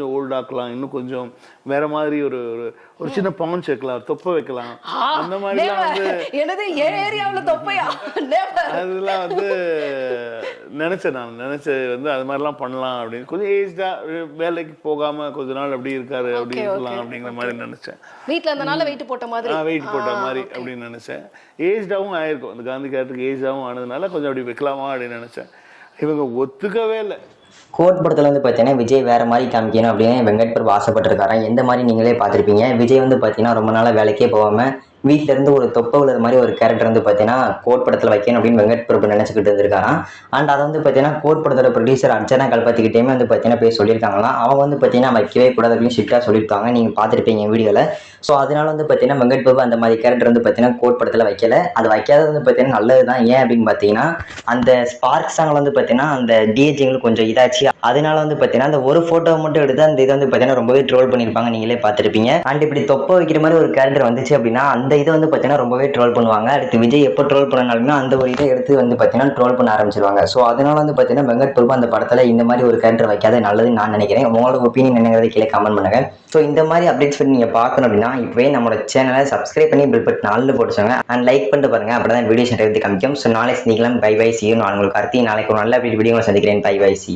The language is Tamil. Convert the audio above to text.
கொஞ்சம் ஓல்டாக்கலாம் இன்னும் கொஞ்சம் வேற மாதிரி ஒரு ஒரு- ஒரு சின்ன பவுன் சேர்க்கலாம் தொப்பை வைக்கலாம். அந்த மாதிரிலாம் வந்து எனது என் ஏரியாவுல தொப்பையா. அதெல்லாம் வந்து நினைச்சேன் நான் நினைச்சு வந்து அது மாதிரிலாம் பண்ணலாம் அப்படின்னு. கொஞ்சம் ஏஜ்டா வேலைக்கு போகாம கொஞ்ச நாள் அப்படி இருக்காரு அப்படி இருக்கலாம் அப்படிங்கிற மாதிரி நினைச்சேன். வீட்ல இருந்தனால வெயிட் போட்ட மாதிரி. நான் வெயிட் போட்ட மாதிரி அப்படின்னு நினைச்சேன். ஏஜ்டாவும் ஆயிருக்கும். இந்த காந்தி கேரக்டருக்கு ஏஜ்டாவும் ஆனதுனால கொஞ்சம் அப்படி வைக்கலாமா அப்படின்னு நினைச்சேன். இவங்க ஒத்துக்கவே இல்லை. கோட் படத்தில் வந்து பார்த்தீங்கன்னா விஜய் வேற மாதிரி காமிக்கணும் அப்படின்னு வெங்கட் பிரபு ஆசைப்பட்டிருக்காராம் எந்த மாதிரி நீங்களே பார்த்துருப்பீங்க விஜய் வந்து பார்த்தீங்கன்னா ரொம்ப நாளாக வேலைக்கே போகாமல் வீட்டிலேருந்து ஒரு தொப்பை உள்ளது மாதிரி ஒரு கேரக்டர் வந்து பார்த்தீங்கன்னா கோட் படத்தில் வைக்கணும் அப்படின்னு வெங்கட் பிரபு நினச்சிக்கிட்டு இருந்திருக்காராம் அண்ட் அதை வந்து பார்த்தீங்கன்னா கோட் படத்தோட ப்ரொடியூசர் அர்ச்சனா கல்பத்திக்கிட்டேயுமே வந்து பார்த்தீங்கன்னா போய் சொல்லியிருக்காங்களாம் அவங்க வந்து பார்த்தீங்கன்னா வைக்கவே கூடாது அப்படின்னு ஸ்ட்ரிக்டாக சொல்லியிருக்காங்க நீங்கள் பார்த்துருப்பீங்க வீடியோவில் ஸோ அதனால வந்து பார்த்தீங்கன்னா வெங்கட் பிரபு அந்த மாதிரி கேரக்டர் வந்து பார்த்தீங்கன்னா கோட் படத்தில் வைக்கல அது வைக்காதது வந்து பார்த்தீங்கன்னா நல்லது தான் ஏன் அப்படின்னு பார்த்தீங்கன்னா அந்த ஸ்பார்க் சாங்கில் வந்து பார்த்தீங்கன்னா அந்த டிஹெச்ங்களுக்கு கொஞ்சம் இதாக Yeah. அதனால வந்து பார்த்தீங்கன்னா அந்த ஒரு ஃபோட்டோ மட்டும் எடுத்து அந்த இதை வந்து பார்த்தீங்கன்னா ரொம்பவே ட்ரோல் பண்ணியிருப்பாங்க. நீங்களே பார்த்துருப்பீங்க. அண்ட் இப்படி தொப்பை வைக்கிற மாதிரி ஒரு கேரக்டர் வந்துச்சு அப்படின்னா அந்த இதை வந்து பார்த்தீங்கன்னா ரொம்பவே ட்ரோல் பண்ணுவாங்க. அடுத்து விஜய் எப்போ ட்ரோல் பண்ணனாலுமே அந்த ஒரு இதை எடுத்து வந்து பார்த்தீங்கன்னா ட்ரோல் பண்ண ஆரம்பிச்சிருவாங்க. ஸோ அதனால வந்து பார்த்தீங்கன்னா வெங்கட் பிரபு அந்த படத்தில் இந்த மாதிரி ஒரு கேரக்டர் வைக்காத நல்லதுன்னு நான் நினைக்கிறேன். உங்களோட ஒப்பீனியன் என்னங்கிறத கீழே கமெண்ட் பண்ணுங்க. ஸோ இந்த மாதிரி அப்டேட்ஸ் பண்ணி நீங்கள் பார்க்கணும் அப்படின்னா இப்போவே நம்மளோட சேனலை சப்ஸ்கிரைப் பண்ணி பில் பட் நாலு போட்டுச்சோங்க அண்ட் லைக் பண்ணிட்டு பாருங்க. அப்படி தான் வீடியோஸ் எடுத்து காமிக்கும். ஸோ நாளை சந்திக்கலாம். பை பை சி நான் உங்களுக்கு அடுத்து நாளைக்கு ஒரு நல்ல வீடியோ சந்திக்கிறேன். By by C